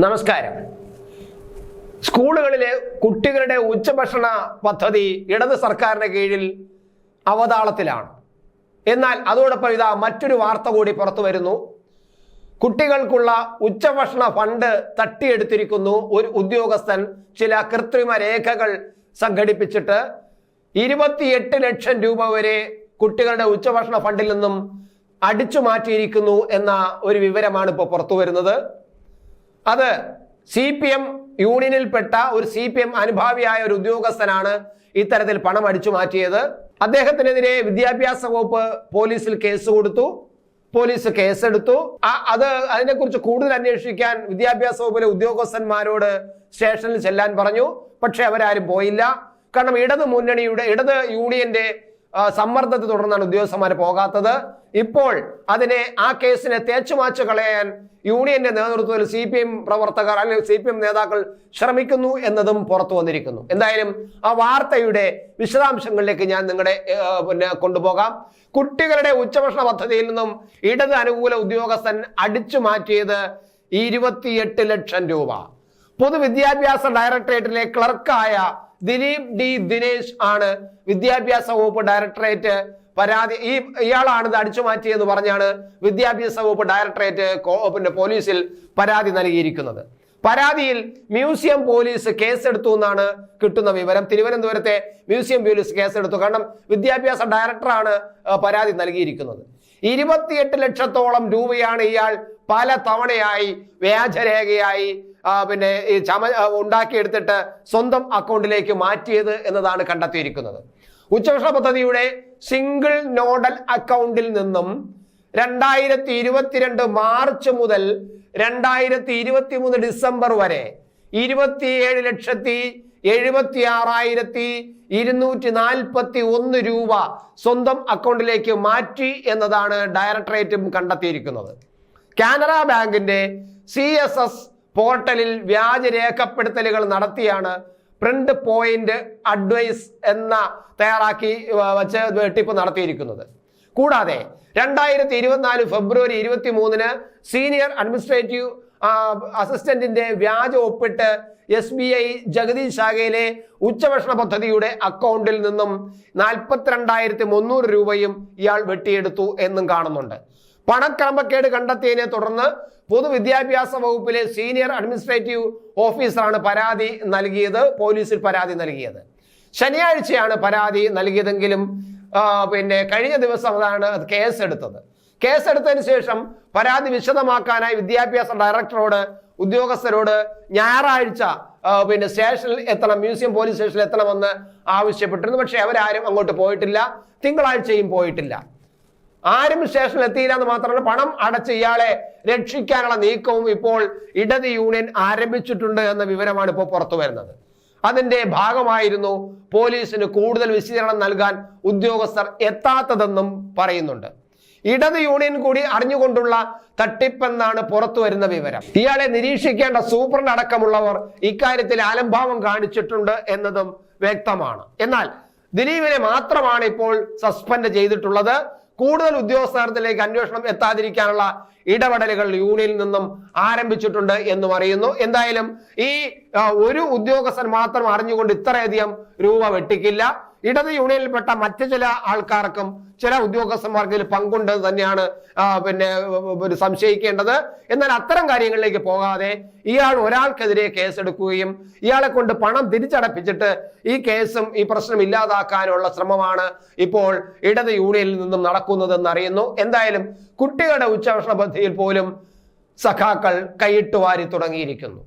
നമസ്കാരം. സ്കൂളുകളിലെ കുട്ടികളുടെ ഉച്ചഭക്ഷണ പദ്ധതി ഇടത് സർക്കാരിന്റെ കീഴിൽ അവതാളത്തിലാണ്. എന്നാൽ അതോടൊപ്പം ഇതാ മറ്റൊരു വാർത്ത കൂടി പുറത്തു വരുന്നു. കുട്ടികൾക്കുള്ള ഉച്ചഭക്ഷണ ഫണ്ട് തട്ടിയെടുത്തിരിക്കുന്നു ഒരു ഉദ്യോഗസ്ഥൻ. ചില കൃത്രിമ രേഖകൾ സംഘടിപ്പിച്ചിട്ട് ഇരുപത്തിയെട്ട് ലക്ഷം രൂപ വരെ കുട്ടികളുടെ ഉച്ചഭക്ഷണ ഫണ്ടിൽ നിന്നും അടിച്ചു മാറ്റിയിരിക്കുന്നു എന്ന ഒരു വിവരമാണ് ഇപ്പോൾ പുറത്തു വരുന്നത്. അത് സി പി എം യൂണിയനിൽപ്പെട്ട ഒരു സി പി എം അനുഭാവിയായ ഒരു ഉദ്യോഗസ്ഥനാണ് ഇത്തരത്തിൽ പണം അടിച്ചു മാറ്റിയത്. അദ്ദേഹത്തിനെതിരെ വിദ്യാഭ്യാസ വകുപ്പ് പോലീസിൽ കേസ് കൊടുത്തു. പോലീസ് കേസെടുത്തു. അത് അതിനെക്കുറിച്ച് കൂടുതൽ അന്വേഷിക്കാൻ വിദ്യാഭ്യാസ വകുപ്പിലെ ഉദ്യോഗസ്ഥന്മാരോട് സ്റ്റേഷനിൽ ചെല്ലാൻ പറഞ്ഞു. പക്ഷെ അവരാരും പോയില്ല. കാരണം ഇടത് മുന്നണിയുടെ ഇടത് യൂണിയന്റെ സമ്മർദ്ദത്തെ തുടർന്നാണ് ഉദ്യോഗസ്ഥന്മാർ പോകാത്തത്. ഇപ്പോൾ അതിനെ ആ കേസിനെ തേച്ചുമാച്ച് കളയാൻ യൂണിയന്റെ നേതൃത്വത്തിൽ സി പി എം പ്രവർത്തകർ അല്ലെങ്കിൽ സി പി എം നേതാക്കൾ ശ്രമിക്കുന്നു എന്നതും പുറത്തു വന്നിരിക്കുന്നു. എന്തായാലും ആ വാർത്തയുടെ വിശദാംശങ്ങളിലേക്ക് ഞാൻ നിങ്ങളുടെ പിന്നെ കൊണ്ടുപോകാം. കുട്ടികളുടെ ഉച്ചഭക്ഷണ പദ്ധതിയിൽ നിന്നും ഇടത് അനുകൂല ഉദ്യോഗസ്ഥൻ അടിച്ചു മാറ്റിയത് ഇരുപത്തിയെട്ട് ലക്ഷം രൂപ. പൊതുവിദ്യാഭ്യാസ ഡയറക്ടറേറ്റിലെ ക്ലർക്കായ ദിലീപ് ഡി ദിനേശ് ആണ് വിദ്യാഭ്യാസ വകുപ്പ് ഡയറക്ടറേറ്റ്. പരാതി ഈ ഇയാളാണ് ഇത് അടിച്ചു മാറ്റിയെന്ന് പറഞ്ഞാണ് വിദ്യാഭ്യാസ വകുപ്പ് ഡയറക്ടറേറ്റ് പിന്നെ പോലീസിൽ പരാതി നൽകിയിരിക്കുന്നത്. പരാതിയിൽ മ്യൂസിയം പോലീസ് കേസെടുത്തു എന്നാണ് കിട്ടുന്ന വിവരം. തിരുവനന്തപുരത്തെ മ്യൂസിയം പോലീസ് കേസെടുത്തു. കാരണം വിദ്യാഭ്യാസ ഡയറക്ടറാണ് പരാതി നൽകിയിരിക്കുന്നത്. ഇരുപത്തിയെട്ട് ലക്ഷത്തോളം രൂപയാണ് ഇയാൾ പല തവണയായി വ്യാജരേഖയായി പിന്നെ ഈ ചമ ഉണ്ടാക്കിയെടുത്തിട്ട് സ്വന്തം അക്കൗണ്ടിലേക്ക് മാറ്റിയത് എന്നതാണ് കണ്ടെത്തിയിരിക്കുന്നത്. ഉച്ചഭക്ഷണ പദ്ധതിയുടെ സിംഗിൾ നോഡൽ അക്കൗണ്ടിൽ നിന്നും രണ്ടായിരത്തി ഇരുപത്തിരണ്ട് മാർച്ച് മുതൽ രണ്ടായിരത്തി ഇരുപത്തി മൂന്ന് ഡിസംബർ വരെ ഇരുപത്തിയേഴ് ലക്ഷത്തി എഴുപത്തി ആറായിരത്തി ഇരുന്നൂറ്റി നാൽപ്പത്തി ഒന്ന് രൂപ സ്വന്തം അക്കൗണ്ടിലേക്ക് മാറ്റി എന്നതാണ് ഡയറക്ടറേറ്റും കണ്ടെത്തിയിരിക്കുന്നത്. കാനറ ബാങ്കിന്റെ സി എസ് എസ് പോർട്ടലിൽ വ്യാജ രേഖപ്പെടുത്തലുകൾ നടത്തിയാണ് പ്രിന്റ് പോയിന്റ് അഡ്വൈസ് എന്ന തയ്യാറാക്കി വച്ച് വെട്ടിപ്പ് നടത്തിയിരിക്കുന്നത്. കൂടാതെ രണ്ടായിരത്തി ഇരുപത്തിനാല് ഫെബ്രുവരി ഇരുപത്തി മൂന്നിന് സീനിയർ അഡ്മിനിസ്ട്രേറ്റീവ് അസിസ്റ്റന്റിന്റെ വ്യാജ ഒപ്പിട്ട് എസ് ബി ഐ ജഗദീഷ് ശാഖയിലെ ഉച്ചഭക്ഷണ പദ്ധതിയുടെ അക്കൗണ്ടിൽ നിന്നും നാൽപ്പത്തിരണ്ടായിരത്തി മുന്നൂറ് രൂപയും ഇയാൾ വെട്ടിയെടുത്തു എന്നും കാണുന്നുണ്ട്. പണക്രമക്കേട് കണ്ടെത്തിയതിനെ തുടർന്ന് പൊതുവിദ്യാഭ്യാസ വകുപ്പിലെ സീനിയർ അഡ്മിനിസ്ട്രേറ്റീവ് ഓഫീസറാണ് പരാതി നൽകിയത് പോലീസിൽ പരാതി നൽകിയത്. ശനിയാഴ്ചയാണ് പരാതി നൽകിയതെങ്കിലും പിന്നെ കഴിഞ്ഞ ദിവസം അതാണ് അത് കേസെടുത്തത്. കേസെടുത്തതിന് ശേഷം പരാതി വിശദമാക്കാനായി വിദ്യാഭ്യാസ ഡയറക്ടറോട് ഉദ്യോഗസ്ഥരോട് ഞായറാഴ്ച പിന്നെ സ്റ്റേഷനിൽ എത്തണം മ്യൂസിയം പോലീസ് സ്റ്റേഷനിൽ എത്തണമെന്ന് ആവശ്യപ്പെട്ടിരുന്നു. പക്ഷെ അവരാരും അങ്ങോട്ട് പോയിട്ടില്ല തിങ്കളാഴ്ചയും പോയിട്ടില്ല. ആരും സ്റ്റേഷനിൽ എത്തിയില്ല എന്ന് മാത്രമല്ല പണം അടച്ച് ഇയാളെ രക്ഷിക്കാനുള്ള നീക്കവും ഇപ്പോൾ ഇടത് യൂണിയൻ ആരംഭിച്ചിട്ടുണ്ട് എന്ന വിവരമാണ് ഇപ്പോൾ പുറത്തു വരുന്നത്. അതിന്റെ ഭാഗമായിരുന്നു പോലീസിന് കൂടുതൽ വിശദീകരണം നൽകാൻ ഉദ്യോഗസ്ഥർ എത്താത്തതെന്നും പറയുന്നുണ്ട്. ഇടത് യൂണിയൻ കൂടി അറിഞ്ഞുകൊണ്ടുള്ള തട്ടിപ്പെന്നാണ് പുറത്തു വരുന്ന വിവരം. ഇയാളെ നിരീക്ഷിക്കേണ്ട സൂപ്രണ്ട് അടക്കമുള്ളവർ ഇക്കാര്യത്തിൽ ആലംഭാവം കാണിച്ചിട്ടുണ്ട് എന്നതും വ്യക്തമാണ്. എന്നാൽ ദിലീപിനെ മാത്രമാണ് ഇപ്പോൾ സസ്പെൻഡ് ചെയ്തിട്ടുള്ളത്. കൂടുതൽ ഉദ്യോഗസ്ഥാനത്തിലേക്ക് അന്വേഷണം എത്താതിരിക്കാനുള്ള ഇടപെടലുകൾ യൂണിയനിൽ നിന്നും ആരംഭിച്ചിട്ടുണ്ട് എന്ന് അറിയുന്നു എന്തായാലും ഈ ഒരു ഉദ്യോഗസ്ഥൻ മാത്രം അറിഞ്ഞുകൊണ്ട് ഇത്രയധികം രൂപ വെട്ടിക്കില്ല. ഇടത് യൂണിയനിൽപ്പെട്ട മറ്റു ചില ആൾക്കാർക്കും ചില ഉദ്യോഗസ്ഥന്മാർക്ക് ഇതിൽ പങ്കുണ്ട് തന്നെയാണ് പിന്നെ സംശയിക്കേണ്ടത്. എന്നാൽ അത്തരം കാര്യങ്ങളിലേക്ക് പോകാതെ ഇയാൾ ഒരാൾക്കെതിരെ കേസെടുക്കുകയും ഇയാളെ കൊണ്ട് പണം തിരിച്ചടപ്പിച്ചിട്ട് ഈ കേസും ഈ പ്രശ്നം ഇല്ലാതാക്കാനുള്ള ശ്രമമാണ് ഇപ്പോൾ ഇടത് യൂണിയനിൽ നിന്നും നടക്കുന്നതെന്ന് അറിയുന്നു. എന്തായാലും കുട്ടികളുടെ ഉച്ചഭക്ഷണ പദ്ധതിയിൽ പോലും സഖാക്കൾ കൈയിട്ട് വാരി തുടങ്ങിയിരിക്കുന്നു.